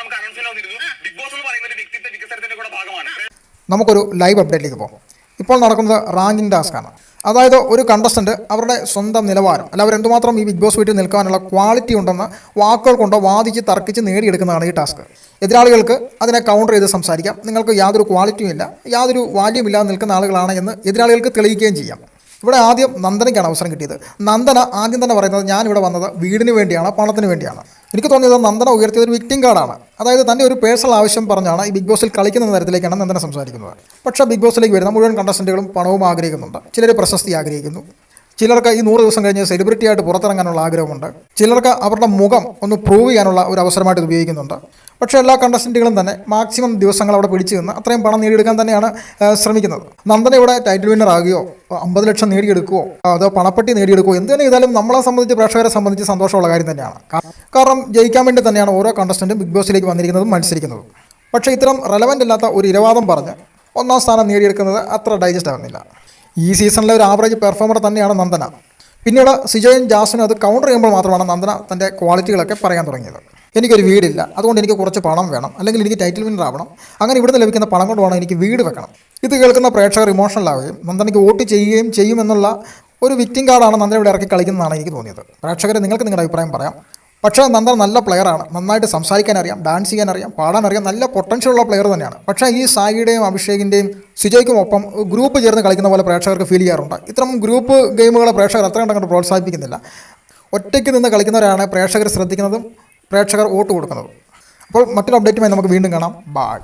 നമുക്ക് അനൗൺസ്മെന്റ് വന്നിരുന്നു. Big boss എന്ന് പറയുന്ന ഒരു വ്യക്തിത്വ വികസനത്തിന്റെ കൂടെ ഭാഗമാണ്. നമുക്കൊരു ലൈവ് അപ്ഡേറ്റിലേക്ക് പോകാം. ഇപ്പോൾ നടക്കുന്നത് റാങ്കിങ് ടാസ്ക്കാണ് അതായത് ഒരു കണ്ടസ്റ്റന്റ് അവരുടെ സ്വന്തം നിലവാരം അല്ല അവരെന്തുമാത്രം ഈ ബിഗ് ബോസ് വീട്ടിൽ നിൽക്കാനുള്ള ക്വാളിറ്റി ഉണ്ടെന്ന് വാക്കുകൾ കൊണ്ടോ വാദിച്ച് തർക്കിച്ച് നേടിയെടുക്കുന്നതാണ് ഈ ടാസ്ക് എതിരാളികൾക്ക് അതിനെ കൗണ്ടർ ചെയ്ത് സംസാരിക്കാം. നിങ്ങൾക്ക് യാതൊരു ക്വാളിറ്റിയും ഇല്ല യാതൊരു വാല്യൂം ഇല്ലാതെ നിൽക്കുന്ന ആളുകളാണ് എന്ന് എതിരാളികൾക്ക് തെളിയിക്കുകയും ചെയ്യാം. ഇവിടെ ആദ്യം നന്ദനയ്ക്കാണ് അവസരം കിട്ടിയത്. നന്ദന ആദ്യം തന്നെ പറയുന്നത് ഞാൻ ഇവിടെ വന്നത് വീടിന് വേണ്ടിയാണ് പണത്തിന് വേണ്ടിയാണ്. എനിക്ക് തോന്നിയത് നന്ദന ഉയർത്തിയത് ഒരു വിക്ടിം കാർഡാണ് അതായത് തന്റെ ഒരു പേഴ്സണൽ ആവശ്യം പറഞ്ഞാണ് ഈ ബിഗ് ബോസിൽ കളിക്കുന്ന തരത്തിലേക്കാണ് നന്ദന സംസാരിക്കുന്നത്. പക്ഷേ ബിഗ് ബോസിലേക്ക് വരുന്ന മുഴുവൻ കണ്ടസ്റ്റന്റുകളും പണവും ആഗ്രഹിക്കുന്നുണ്ട്. ചിലർ പ്രശസ്തി ആഗ്രഹിക്കുന്നു. ചിലർക്ക് ഈ നൂറ് ദിവസം കഴിഞ്ഞ് സെലിബ്രിറ്റി ആയിട്ട് പുറത്തിറങ്ങാനുള്ള ആഗ്രഹമുണ്ട്. ചിലർക്ക് അവരുടെ മുഖം ഒന്ന് പ്രൂവ് ചെയ്യാനുള്ള ഒരു അവസരമായിട്ട് ഉപയോഗിക്കുന്നുണ്ട്. പക്ഷേ എല്ലാ കണ്ടസ്റ്റന്റുകളും തന്നെ മാക്സിമം ദിവസങ്ങൾ അവിടെ പിടിച്ചു നിന്ന് അത്രയും പണം നേടിയെടുക്കാൻ തന്നെയാണ് ശ്രമിക്കുന്നത്. നന്ദന ഇവിടെ ടൈറ്റിൽ വിന്നർ ആകുകയോ അമ്പത് ലക്ഷം നേടിയെടുക്കുവോ അതോ പണപ്പെട്ടി നേടിയെടുക്കുവോ എന്ത് തന്നെ ചെയ്താലും നമ്മളെ സംബന്ധിച്ച് പ്രേക്ഷകരെ സംബന്ധിച്ച് സന്തോഷമുള്ള കാര്യം തന്നെയാണ്. കാരണം ജയിക്കാൻ വേണ്ടി തന്നെയാണ് ഓരോ കണ്ടസ്റ്റന്റും ബിഗ് ബോസിലേക്ക് വന്നിരിക്കുന്നതും മത്സരിക്കുന്നതും. പക്ഷേ ഇത്തരം റെലവന്റ് അല്ലാത്ത ഒരു ഇരവാദം പറഞ്ഞ് ഒന്നാം സ്ഥാനം നേടിയെടുക്കുന്നത് അത്ര ഡൈജസ്റ്റ് ആവുന്നില്ല. ഈ സീസണിലെ ഒരു ആവറേജ് പെർഫോമർ തന്നെയാണ് നന്ദന. പിന്നീട് സിജയും ജാസനും അത് കൗണ്ടർ ചെയ്യുമ്പോൾ മാത്രമാണ് നന്ദന തന്റെ ക്വാളിറ്റികളൊക്കെ പറയാൻ തുടങ്ങിയത്. എനിക്കൊരു വീടില്ല അതുകൊണ്ട് എനിക്ക് കുറച്ച് പണം വേണം അല്ലെങ്കിൽ എനിക്ക് ടൈറ്റിൽ വിന്നർ ആവണം. അങ്ങനെ ഇവിടുന്ന് ലഭിക്കുന്ന പണം കൊണ്ട് വേണം എനിക്ക് വീട് വെക്കണം. ഇത് കേൾക്കുന്ന പ്രേക്ഷകർ ഇമോഷണൽ ആവുകയും നന്ദനയ്ക്ക് വോട്ട് ചെയ്യുകയും ചെയ്യുമെന്നുള്ള ഒരു വിറ്റിംഗ് കാർഡാണ് നന്ദന ഇവിടെ ഇറക്കി കളിക്കുന്നതാണ് എനിക്ക് തോന്നിയത്. പ്രേക്ഷകരെ നിങ്ങൾക്ക് നിങ്ങളുടെ അഭിപ്രായം പറയാം. പക്ഷേ നന്ദൻ നല്ല പ്ലെയറാണ് നന്നായിട്ട് സംസാരിക്കാൻ അറിയാം ഡാൻസ് ചെയ്യാൻ അറിയാം പാടാൻ അറിയാം നല്ല പൊട്ടൻഷ്യൽ ഉള്ള പ്ലെയർ തന്നെയാണ്. പക്ഷേ ഈ സായിയുടെയും അഭിഷേകിന്റെയും സുജയ്ക്കും ഒപ്പം ഗ്രൂപ്പ് ചേർന്ന് കളിക്കുന്ന പോലെ പ്രേക്ഷകർക്ക് ഫീൽ ചെയ്യാറുണ്ട്. ഇത്തരം ഗ്രൂപ്പ് ഗെയിമുകളെ പ്രേക്ഷകർ അത്ര കണ്ടങ്ങോട്ട് പ്രോത്സാഹിപ്പിക്കുന്നില്ല. ഒറ്റയ്ക്ക് നിന്ന് കളിക്കുന്നവരാണ് പ്രേക്ഷകർ ശ്രദ്ധിക്കുന്നതും പ്രേക്ഷകർ വോട്ട് കൊടുക്കുന്നതും. അപ്പോൾ മറ്റൊരു അപ്ഡേറ്റുമായി നമുക്ക് വീണ്ടും കാണാം. ബായ്